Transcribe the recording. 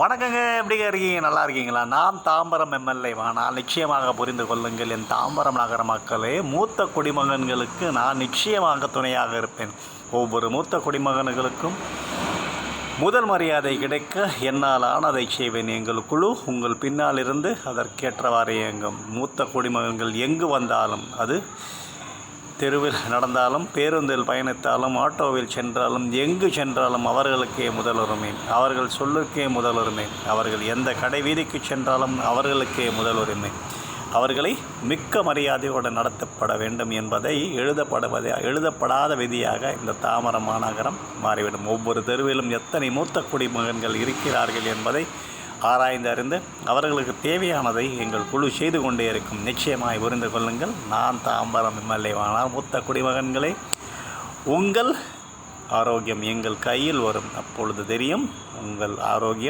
வணக்கங்க. எப்படி இருக்கீங்க? நல்லா இருக்கீங்களா? நான் தாம்பரம் எம்எல்ஏ. நான் நிச்சயமாக புரிந்து கொள்ளுங்கள். என் தாம்பரம் நகர மக்களே மூத்த குடிமகன்களுக்கு நான் நிச்சயமாக துணையாக இருப்பேன். ஒவ்வொரு மூத்த குடிமகன்களுக்கும் முதல் மரியாதை கிடைக்க என்னால் ஆனதை செய்வேன். எங்கள் குழு உங்கள் பின்னால் இருந்து அதற்கேற்றவாறு இயங்கும். மூத்த குடிமகன்கள் எங்கு வந்தாலும் அது தெருவில் நடந்தாலும் பேருந்தில் பயணித்தாலும் ஆட்டோவில் சென்றாலும் எங்கு சென்றாலும் அவர்களுக்கே முதலுரிமை. அவர்கள் சொல்லுக்கே முதலுரிமை. அவர்கள் எந்த கடை வீதிக்கு சென்றாலும் அவர்களுக்கே முதலுரிமை. அவர்களை மிக்க மரியாதையோடு நடத்தப்பட வேண்டும் என்பதை எழுதப்படுவதை எழுதப்படாத விதியாக இந்த தாமர மாநகரம் மாறிவிடும். ஒவ்வொரு தெருவிலும் எத்தனை மூத்த குடிமகன்கள் இருக்கிறார்கள் என்பதை ஆராய்ந்து அறிந்து அவர்களுக்கு தேவையானதை எங்கள் குழு செய்து கொண்டே இருக்கும். நிச்சயமாய் புரிந்து கொள்ளுங்கள். நான் தாம்பரம் எம்எல்ஏவானால் மூத்த குடிமகன்களே உங்கள் ஆரோக்கியம் எங்கள் கையில் வரும். அப்பொழுது தெரியும் உங்கள் ஆரோக்கியம்